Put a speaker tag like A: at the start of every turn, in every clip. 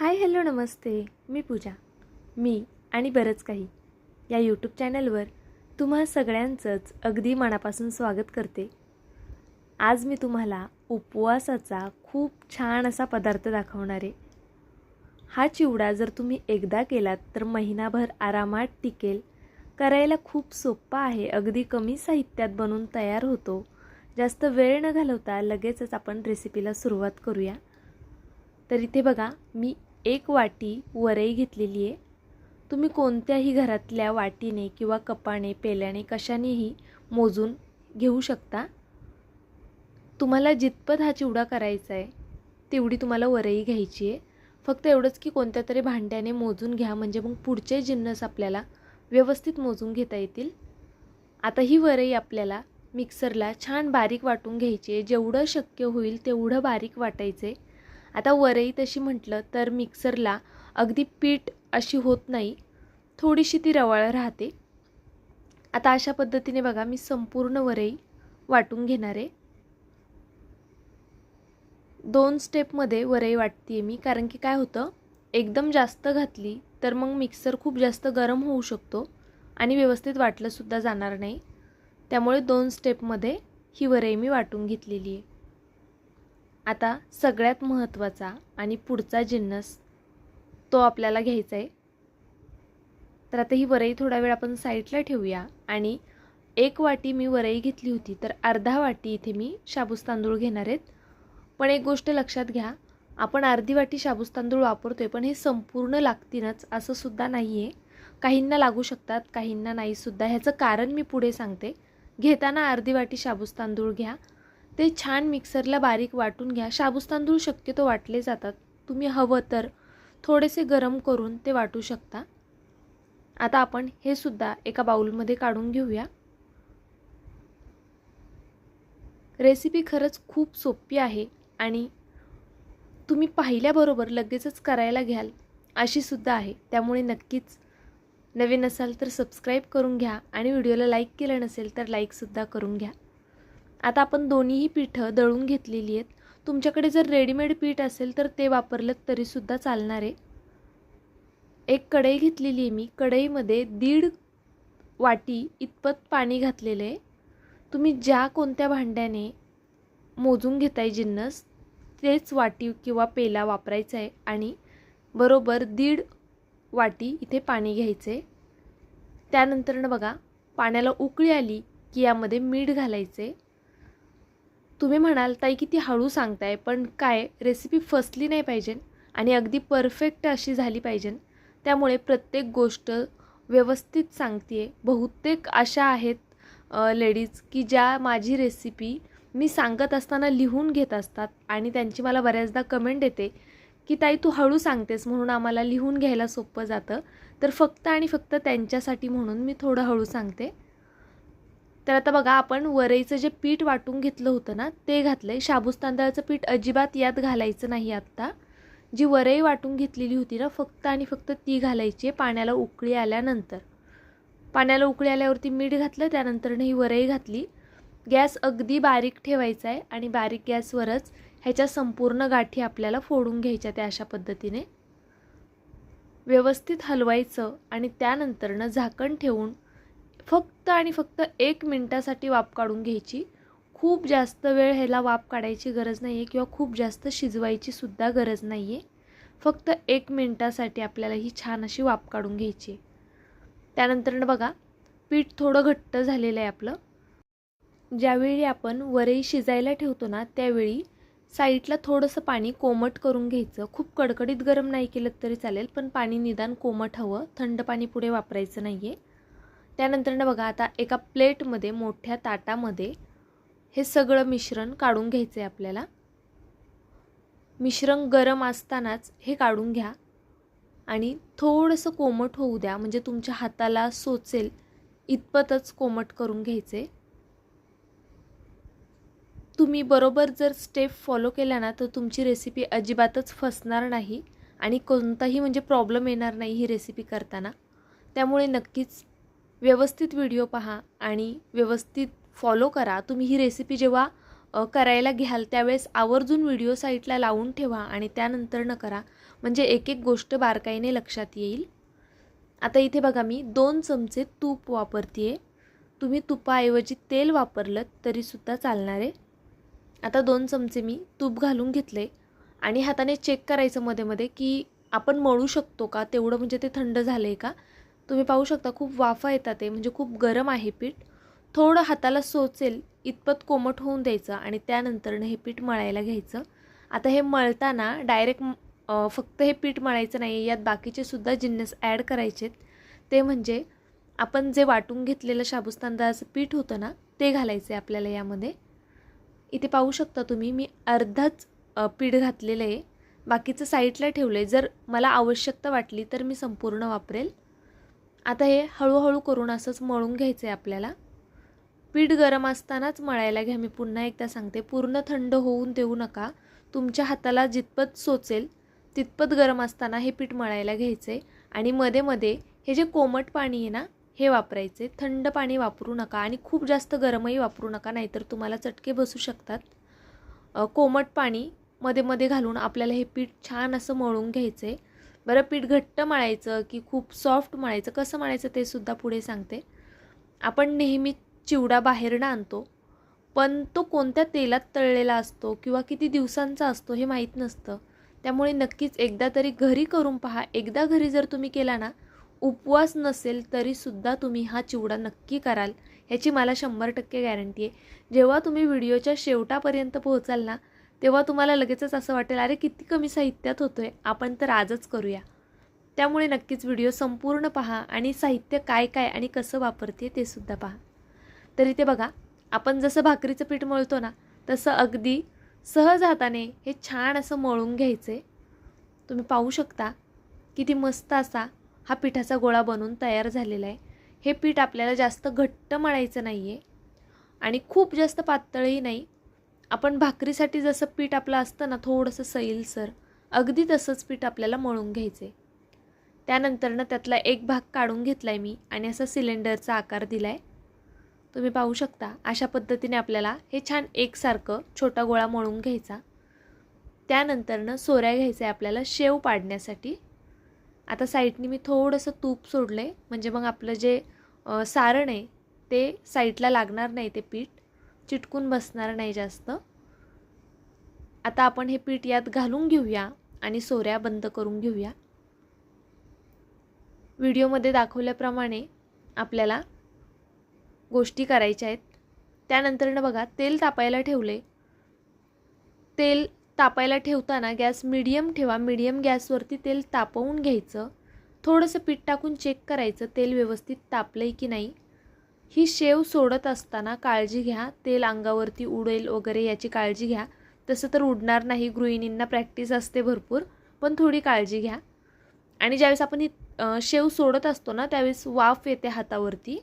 A: Hi hello नमस्ते. मी पूजा. मी आणि बरंच काही या यूट्यूब चॅनलवर तुम्हा सगळ्यांचंच अगदी मनापासून स्वागत करते. आज मी तुम्हाला उपवासाचा खूप छान असा पदार्थ दाखवणार आहे. हा चिवडा जर तुम्ही एकदा केलात तर महिनाभर आरामात टिकेल. करायला खूप सोप्पा आहे. अगदी कमी साहित्यात बनून तयार होतो. जास्त वेळ न घालवता लगेचच आपण रेसिपीला सुरुवात करूया. तर इथे बघा मी एक वाटी वरई घेतलेली आहे. तुम्ही कोणत्याही घरातल्या वाटीने किंवा कपाने पेल्याने कशानेही मोजून घेऊ शकता. तुम्हाला जितपत हा चिवडा करायचा आहे तेवढी तुम्हाला वरई घ्यायची आहे. फक्त एवढंच की कोणत्या तरी भांड्याने मोजून घ्या म्हणजे मग पुढचे जिन्नस आपल्याला व्यवस्थित मोजून घेता येतील. आता ही वरई आपल्याला मिक्सरला छान बारीक वाटून घ्यायची आहे. जेवढं शक्य होईल तेवढं बारीक वाटायचं आहे आता वरई तशी म्हटलं तर मिक्सरला अगदी पीठ अशी होत नाही थोडीशी ती रवाळ राहते. आता अशा पद्धतीने बघा मी संपूर्ण वरई वाटून घेणार आहे. दोन स्टेपमध्ये वरई वाटते आहे मी कारण की काय होतं एकदम जास्त घातली तर मग मिक्सर खूप जास्त गरम होऊ शकतो आणि व्यवस्थित वाटलंसुद्धा जाणार नाही. त्यामुळे दोन स्टेपमध्ये ही वरई मी वाटून घेतलेली आहे. आता सगळ्यात महत्त्वाचा आणि पुढचा जिन्नस तो आपल्याला घ्यायचा आहे. तर आता ही वरई थोडा वेळ आपण साईडला ठेवूया आणि एक वाटी मी वरई घेतली होती तर अर्धा वाटी इथे मी शाबूस तांदूळ घेणार आहेत. पण एक गोष्ट लक्षात घ्या आपण अर्धी वाटी शाबूस तांदूळ वापरतो आहे पण हे संपूर्ण लागतीलच असं सुद्धा नाही आहे काहींना लागू शकतात काहींना नाहीसुद्धा ह्याचं कारण मी पुढे सांगते. घेताना अर्धी वाटी शाबूस तांदूळ घ्या ते छान मिक्सरला बारीक वाटून घ्या. शाबूस तांदूळ शक्यतो वाटले जातात. तुम्ही हवं तर थोडेसे गरम करून ते वाटू शकता. आता आपण हे सुद्धा एका बाउलमध्ये काढून घेऊया. रेसिपी खरंच खूप सोपी आहे आणि तुम्ही पाहिल्याबरोबर लगेचच करायला घ्याल अशी सुद्धा आहे. त्यामुळे नक्कीच नवीन असाल तर सबस्क्राईब करून घ्या आणि व्हिडिओला लाईक केलं नसेल तर लाईकसुद्धा करून घ्या. आता आपण दोन्हीही पिठं दळून घेतलेली आहेत. तुमच्याकडे जर रेडीमेड पीठ असेल तर ते वापरलं तरीसुद्धा चालणार आहे. एक कढई घेतलेली आहे मी. कढईमध्ये दीड वाटी इतपत पाणी घातलेलं आहे. तुम्ही ज्या कोणत्या भांड्याने मोजून घेताय जिन्नस तेच वाटी किंवा पेला वापरायचा आहे आणि बरोबर दीड वाटी इथे पाणी घ्यायचं आहे त्यानंतरनं बघा पाण्याला उकळी आली की यामध्ये मीठ घालायचं आहे तुम्ही म्हणाल ताई किती हळू सांगताय पण काय रेसिपी फसली नाही पाहिजे आणि अगदी परफेक्ट अशी झाली पाहिजे. त्यामुळे प्रत्येक गोष्ट व्यवस्थित सांगते आहे बहुतेक अशा आहेत लेडीज की ज्या माझी रेसिपी मी सांगत असताना लिहून घेत असतात आणि त्यांची मला बऱ्याचदा कमेंट येते की ताई तू हळू सांगतेस म्हणून आम्हाला लिहून घ्यायला सोपं जातं. तर फक्त आणि फक्त त्यांच्यासाठी म्हणून मी थोडं हळू सांगते. तर आता बघा आपण वरईचं जे पीठ वाटून घेतलं होतं ना ते घातलं आहे शाबूस तांदळाचं पीठ अजिबात यात घालायचं नाही आत्ता. जी वरई वाटून घेतलेली होती ना फक्त आणि फक्त ती घालायची आहे पाण्याला उकळी आल्यानंतर. पाण्याला उकळी आल्यावरती मीठ घातलं त्यानंतरनं ही वरई घातली. गॅस अगदी बारीक ठेवायचा आहे आणि बारीक गॅसवरच ह्याच्या संपूर्ण गाठी आपल्याला फोडून घ्यायच्या त्या अशा पद्धतीने. व्यवस्थित हलवायचं आणि त्यानंतरनं झाकण ठेवून फक्त आणि फक्त एक मिनटासाठी वाफ काढून घ्यायची. खूप जास्त वेळ ह्याला वाफ काढायची गरज नाही आहे किंवा खूप जास्त शिजवायची सुद्धा गरज नाही आहे फक्त एक मिनटासाठी आपल्याला ही छान अशी वाफ काढून घ्यायची. त्यानंतर बघा पीठ थोडं घट्ट झालेलं आहे आपलं. ज्यावेळी आपण वरई शिजायला ठेवतो ना त्यावेळी साईडला थोडंसं पाणी कोमट करून घ्यायचं. खूप कडकडीत गरम नाही केलं तरी चालेल पण पाणी निदान कोमट हवं. थंड पाणी पुढे वापरायचं नाही आहे त्यानंतरनं बघा आता एका प्लेटमध्ये मोठ्या ताटामध्ये हे सगळं मिश्रण काढून घ्यायचं आहे आपल्याला. मिश्रण गरम असतानाच हे काढून घ्या आणि थोडंसं कोमट होऊ द्या. म्हणजे तुमच्या हाताला सोचेल इतपतच कोमट करून घ्यायचे तुम्ही बरोबर जर स्टेप फॉलो केल्या ना तर तुमची रेसिपी अजिबातच फसणार नाही आणि कोणताही म्हणजे प्रॉब्लेम येणार नाही ही रेसिपी करताना. त्यामुळे नक्कीच व्यवस्थित व्हिडिओ पहा आणि व्यवस्थित फॉलो करा. तुम्ही ही रेसिपी जेव्हा करायला घ्याल त्यावेळेस आवर्जून व्हिडिओ साईटला लावून ठेवा आणि त्यानंतर न करा. म्हणजे एक एक गोष्ट बारकाईने लक्षात येईल. आता इथे बघा मी दोन चमचे तूप वापरते आहे तुम्ही तुपाऐवजी तेल वापरलं तरीसुद्धा चालणार. आहे आता दोन चमचे मी तूप घालून घेतले. आणि हाताने चेक करायचं मध्ये मध्ये की आपण मळू शकतो का? तेवढं म्हणजे ते थंड झालं आहे का? तुम्ही पाहू शकता खूप वाफा येतात ते म्हणजे खूप गरम आहे पीठ. थोडं हाताला सोचेल इतपत कोमट होऊन द्यायचं आणि त्यानंतरनं हे पीठ मळायला घ्यायचं. आता हे मळताना डायरेक्ट फक्त हे पीठ मळायचं नाही यात बाकीचे सुद्धा जिन्नस ॲड करायचेत. ते म्हणजे आपण जे वाटून घेतलेलं शाबूस तांदळाचं पीठ होतं ना ते घालायचं आहे आपल्याला यामध्ये. इथे पाहू शकता तुम्ही मी अर्धाच पीठ घातलेलं आहे. बाकीचं साईडला ठेवलं आहे जर मला आवश्यकता वाटली तर मी संपूर्ण वापरेल. आता हे हळूहळू करून असंच मळून घ्यायचं आहे आपल्याला. पीठ गरम असतानाच मळायला घ्या. मी पुन्हा एकदा सांगते पूर्ण थंड होऊन देऊ नका. तुमच्या हाताला जितपत सोचेल तितपत गरम असताना हे पीठ मळायला घ्यायचं आहे आणि मध्ये मध्ये हे जे कोमट पाणी आहे ना हे वापरायचे थंड पाणी वापरू नका आणि खूप जास्त गरमही वापरू नका नाहीतर तुम्हाला चटके बसू शकतात. कोमट पाणी मध्ये मध्ये घालून आपल्याला हे पीठ छान असं मळून घ्यायचं आहे बरं पीठ घट्ट मळायचं की खूप सॉफ्ट मळायचं? कसं मळायचं ते सुद्धा पुढे सांगते. आपण नेहमी चिवडा बाहेरनं आणतो पण तो कोणत्या तेलात तळलेला असतो किंवा किती दिवसांचा असतो हे माहीत नसतं. त्यामुळे नक्कीच एकदा तरी घरी करून पहा. एकदा घरी जर तुम्ही केला ना उपवास नसेल तरीसुद्धा तुम्ही हा चिवडा नक्की कराल. ह्याची मला शंभर टक्के गॅरंटी आहे. जेव्हा तुम्ही व्हिडिओच्या शेवटापर्यंत पोहोचाल ना तेव्हा तुम्हाला लगेचच असं वाटेल अरे किती कमी साहित्यात होतो आहे आपण तर आजच करूया. त्यामुळे नक्कीच व्हिडिओ संपूर्ण पहा आणि साहित्य काय काय आणि कसं वापरते ते सुद्धा पहा. तर इथे बघा आपण जसं भाकरीचं पीठ मळतो ना तसं अगदी सहज हाताने हे छान असं मळून घ्यायचे तुम्ही पाहू शकता किती मस्त असा हा पिठाचा गोळा बनवून तयार झालेला आहे. हे पीठ आपल्याला जास्त घट्ट मळायचं नाही आहे आणि खूप जास्त पातळही नाही आपण भाकरीसाठी जसं पीठ आपलं असतं ना थोडंसं सैलसर अगदी तसंच पीठ आपल्याला मळून घ्यायचं आहे त्यानंतरनं त्यातला एक भाग काढून घेतला आहे मी आणि असा सिलेंडरचा आकार दिला आहे तुम्ही पाहू शकता अशा पद्धतीने आपल्याला हे छान एकसारखं छोटा गोळा मळून घ्यायचा. त्यानंतरनं सोऱ्या घ्यायचा आहे आपल्याला शेव पाडण्यासाठी. आता साईडने मी थोडंसं तूप सोडलं आहे म्हणजे मग आपलं जे सारण आहे ते साईडला लागणार नाही ते पीठ. चिटकून बसणार नाही जास्त. आता आपण हे पीठ यात घालून घेऊया आणि सोऱ्या बंद करून घेऊया. व्हिडिओमध्ये दाखवल्याप्रमाणे आपल्याला गोष्टी करायच्या आहेत. त्यानंतरनं बघा तेल तापायला ठेवले. तेल तापायला ठेवताना गॅस मिडियम ठेवा. मीडियम गॅसवरती तेल तापवून घ्यायचं. थोडंसं पीठ टाकून चेक करायचं तेल व्यवस्थित तापलं आहे की नाही. ही शेव सोडत असताना काळजी घ्या तेल अंगावरती उडेल वगैरे याची काळजी घ्या. तसं तर उडणार नाही गृहिणींना प्रॅक्टिस असते भरपूर पण थोडी काळजी घ्या. आणि ज्यावेळेस आपण ही शेव सोडत असतो ना त्यावेळेस वाफ येते हातावरती.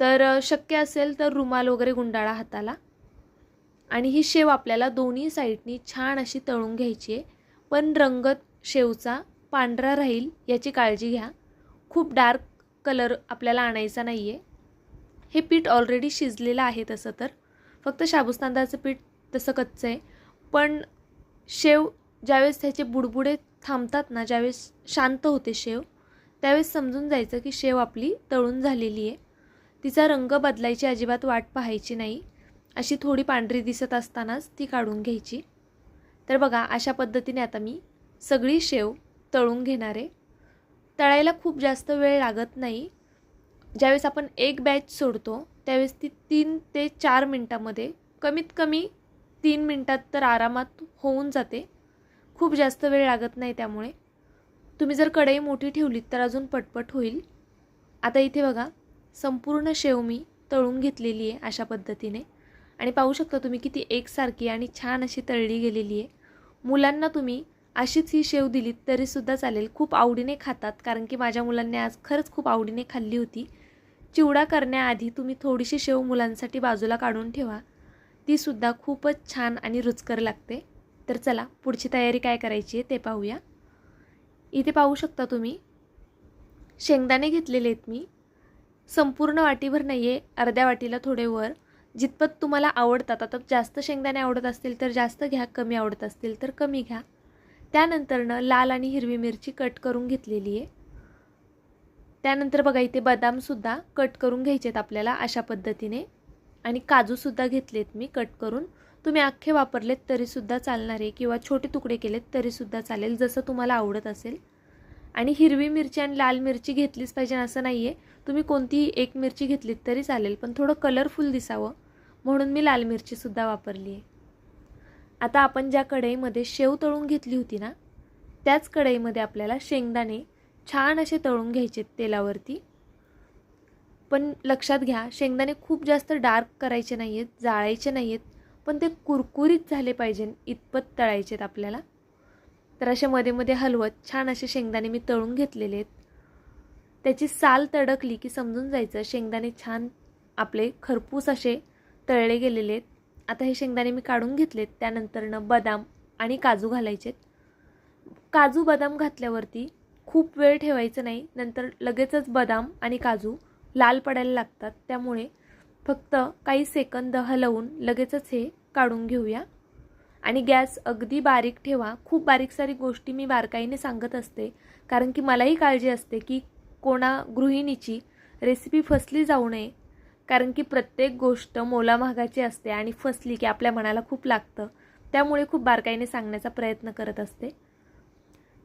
A: तर शक्य असेल तर रुमाल वगैरे गुंडाळा हाताला. आणि ही शेव आपल्याला दोन्ही साईडनी छान अशी तळून घ्यायची आहे. पण रंगत शेवचा पांढरा राहील याची काळजी घ्या. खूप डार्क कलर आपल्याला आणायचा नाही आहे हे पीठ ऑलरेडी शिजलेलं आहे तसं तर. फक्त शाबूस तांदळाचं पीठ तसं कच्चं आहे. पण शेव ज्यावेळेस त्याचे बुडबुडे थांबतात ना ज्यावेळेस शांत होते शेव त्यावेळेस समजून जायचं की शेव आपली तळून झालेली आहे. तिचा रंग बदलायची अजिबात वाट पाहायची नाही. अशी थोडी पांढरी दिसत असतानाच ती काढून घ्यायची. तर बघा अशा पद्धतीने आता मी सगळी शेव तळून घेणार आहे. तळायला खूप जास्त वेळ लागत नाही. ज्यावेळेस आपण एक बॅच सोडतो त्यावेळेस ती तीन ते चार मिनटामध्ये कमीत कमी तीन मिनटात तर आरामात होऊन जाते. खूप जास्त वेळ लागत नाही त्यामुळे. तुम्ही जर कढई मोठी ठेवलीत तर अजून पटपट होईल. आता इथे बघा संपूर्ण शेव मी तळून घेतलेली आहे अशा पद्धतीने. आणि पाहू शकता तुम्ही किती एकसारखी आणि छान अशी तळली गेलेली आहे. मुलांना तुम्ही अशीच ही शेव दिलीत तरीसुद्धा चालेल. खूप आवडीने खातात कारण की माझ्या मुलांनी आज खरंच खूप आवडीने खाल्ली होती. चिवडा करण्याआधी तुम्ही थोडीशी शेव मुलांसाठी बाजूला काढून ठेवा. तीसुद्धा खूपच छान आणि रुचकर लागते. तर चला पुढची तयारी काय करायची आहे ते पाहूया. इथे पाहू शकता तुम्ही. शेंगदाणे घेतलेले आहेत मी. संपूर्ण वाटीभर नाही आहे अर्ध्या वाटीला थोडे वर. जितपत तुम्हाला आवडतात आता जास्त शेंगदाणे आवडत असतील तर जास्त घ्या कमी आवडत असतील तर कमी घ्या. त्यानंतरनं लाल आणि हिरवी मिरची कट करून घेतलेली आहे. त्यानंतर बघा इथे बदामसुद्धा कट करून घ्यायचे आहेत आपल्याला अशा पद्धतीने. आणि काजूसुद्धा घेतलेत मी कट करून. तुम्ही अख्खे वापरलेत तरीसुद्धा चालणार आहे किंवा छोटे तुकडे केलेत तरीसुद्धा चालेल जसं तुम्हाला आवडत असेल. आणि हिरवी मिरची आणि लाल मिरची घेतलीच पाहिजे असं नाही आहे तुम्ही कोणतीही एक मिरची घेतलीत तरी चालेल पण थोडं कलरफुल दिसावं. म्हणून मी लाल मिरचीसुद्धा वापरली आहे आता आपण ज्या कढईमध्ये शेव तळून घेतली होती ना त्याच कढईमध्ये आपल्याला शेंगदाणे छान असे तळून घ्यायचे तेलावरती. पण लक्षात घ्या शेंगदाणे खूप जास्त डार्क करायचे नाही आहेत जाळायचे नाही आहेत पण ते कुरकुरीत झाले पाहिजे इतपत तळायचे आहेत आपल्याला. तर असे मध्ये मध्ये हलवत छान असे शेंगदाणे मी तळून घेतलेले आहेत. त्याची साल तडकली की समजून जायचं शेंगदाणे छान आपले खरपूस असे तळले गेलेले आहेत. आता हे शेंगदाणे मी काढून घेतलेत त्यानंतरनं बदाम आणि काजू घालायचेत. काजू बदाम घातल्यावरती खूप वेळ ठेवायचं नाही. नंतर लगेचच बदाम आणि काजू लाल पडायला लागतात. त्यामुळे फक्त काही सेकंद हलवून लगेचच हे काढून घेऊया. आणि गॅस अगदी बारीक ठेवा. खूप बारीक सारी गोष्टी मी बारकाईने सांगत असते. कारण की मलाही काळजी असते की कोणा गृहिणीची रेसिपी फसली जाऊ नये. कारण की प्रत्येक गोष्ट मोलामहागाची असते आणि फसली की आपल्या मनाला खूप लागतं. त्यामुळे खूप बारकाईने सांगण्याचा प्रयत्न करत असते.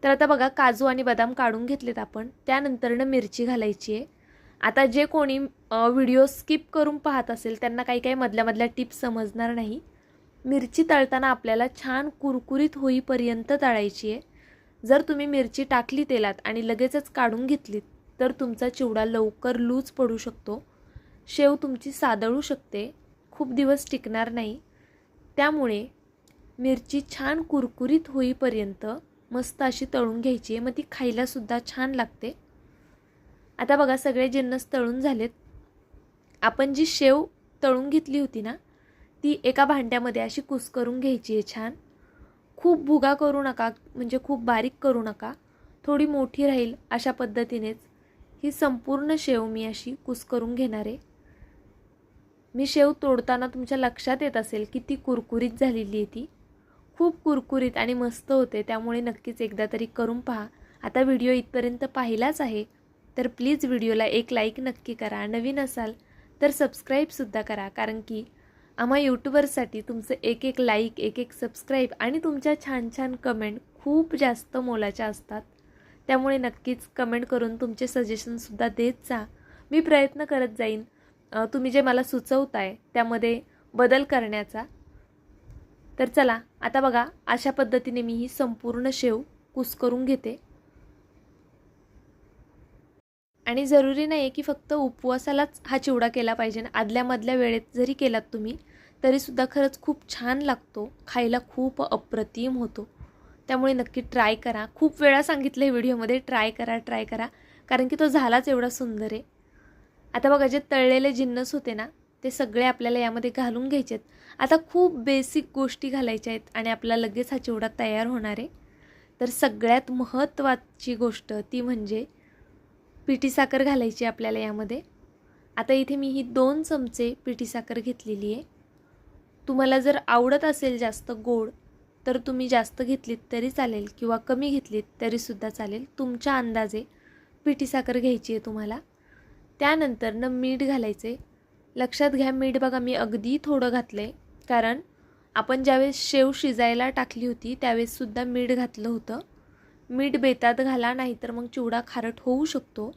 A: तर आता बघा काजू आणि बदाम काढून घेतलेत आपण. त्यानंतरनं मिरची घालायची आहे. आता जे कोणी व्हिडिओ स्किप करून पाहत असेल त्यांना काही काही मधल्या मधल्या टिप्स समजणार नाही. मिरची तळताना आपल्याला छान कुरकुरीत होईपर्यंत तळायची आहे. जर तुम्ही मिरची टाकली तेलात आणि लगेचच काढून घेतलीत तर तुमचा चिवडा लवकर लूज पडू शकतो. शेव तुमची सादळू शकते. खूप दिवस टिकणार नाही. त्यामुळे मिरची छान कुरकुरीत होईपर्यंत मस्त अशी तळून घ्यायची आहे. मग ती खायलासुद्धा छान लागते. आता बघा सगळे जिन्नस तळून झालेत. आपण जी शेव तळून घेतली होती ना ती एका भांड्यामध्ये अशी कुस करून घ्यायची आहे छान. खूप भुगा करू नका म्हणजे खूप बारीक करू नका. थोडी मोठी राहील अशा पद्धतीनेच. ही संपूर्ण शेव मी अशी कुस करून घेणार आहे. मी शेव तोडताना तुमच्या लक्षात येत असेल की ती कुरकुरीत झालेली आहे ती. खूप कुरकुरीत आणि मस्त होते. त्यामुळे नक्कीच एकदा तरी करून पहा. आता व्हिडिओ इथपर्यंत पाहिलाच आहे तर प्लीज व्हिडिओला एक लाईक नक्की करा. नवीन असाल तर सबस्क्राईबसुद्धा करा कारण की आम्हा यूट्यूबरसाठी तुमचं एक एक लाईक एक एक सबस्क्राईब आणि तुमच्या छान छान कमेंट खूप जास्त मोलाच्या असतात. त्यामुळे नक्कीच कमेंट करून तुमचे सजेशनसुद्धा देत जा. मी प्रयत्न करत जाईन. तुम्ही जे मला सुचवताय त्यामध्ये बदल करण्याचा. तर चला आता बघा अशा पद्धतीने मी ही संपूर्ण शेव कुस करून घेते. आणि जरुरी नाही आहे की फक्त उपवासालाच हा चिवडा केला पाहिजे. आदल्यामधल्या वेळेत जरी केलात तुम्ही तरीसुद्धा खरंच खूप छान लागतो. खायला खूप अप्रतिम होतो. त्यामुळे नक्की ट्राय करा. खूप वेळा सांगितलं आहे व्हिडिओमध्ये ट्राय करा ट्राय करा. कारण की तो झालाच एवढा सुंदर आहे. आता बघा जे तळलेले जिन्नस होते ना ते सगळे आपल्याला यामध्ये घालून घ्यायचे आहेत आता खूप बेसिक गोष्टी घालायच्या आहेत आणि आपला लगेच हा चिवडा तयार होणार आहे. तर सगळ्यात महत्त्वाची गोष्ट ती म्हणजे पिठी साखर घालायची आपल्याला यामध्ये. आता इथे मी ही दोन चमचे पिठी साखर घेतलेली आहे. तुम्हाला जर आवडत असेल जास्त गोड तर तुम्ही जास्त घेतलीत तरी चालेल किंवा कमी घेतलीत तरीसुद्धा चालेल. तुमच्या अंदाजे पिठी साखर घ्यायची आहे तुम्हाला. त्यानंतर न मीठ घालायचे लक्षात घ्या मीठ बघा मी अगदी थोडं घातलं आहे कारण आपण ज्यावेळेस शेव शिजायला टाकली होती त्यावेळेससुद्धा मीठ घातलं होतं. मीठ बेतात घाला नाही तर मग चिवडा खारट होऊ शकतो.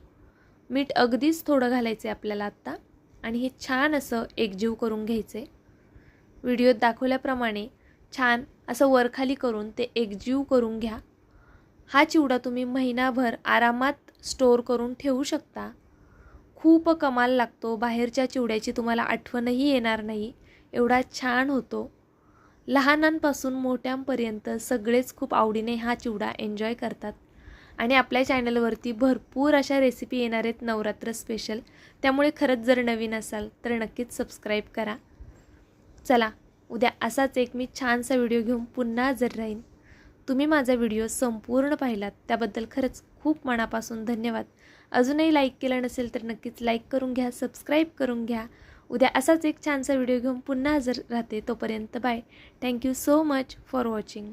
A: मीठ अगदीच थोडं घालायचं आहे आपल्याला आत्ता आणि हे छान असं एकजीव करून घ्यायचं व्हिडिओत दाखवल्याप्रमाणे छान असं वरखाली करून ते एकजीव करून घ्या. हा चिवडा तुम्ही महिनाभर आरामात स्टोअर करून ठेवू शकता. खूप कमाल लागतो. बाहेरच्या चिवड्याची तुम्हाला आठवणही येणार नाही. एवढा छान होतो. लहानांपासून मोठ्यांपर्यंत सगळेच खूप आवडीने हा चिवडा एन्जॉय करतात. आणि आपल्या चॅनलवरती भरपूर अशा रेसिपी येणार आहेत नवरात्र स्पेशल त्यामुळे खरंच जर नवीन असाल तर नक्कीच सबस्क्राईब करा. चला उद्या असाच एक मी छानसा व्हिडिओ घेऊन पुन्हा हजर राहीन. तुम्ही माझा व्हिडिओ संपूर्ण पाहिलात त्याबद्दल खरंच खूप मनापासून धन्यवाद. अजूनही लाईक केलं नसेल तर नक्कीच लाईक करून घ्या सबस्क्राईब करून घ्या. उद्या असाच एक छानसा व्हिडिओ घेऊन पुन्हा हजर राहते तोपर्यंत bye thank you so much for watching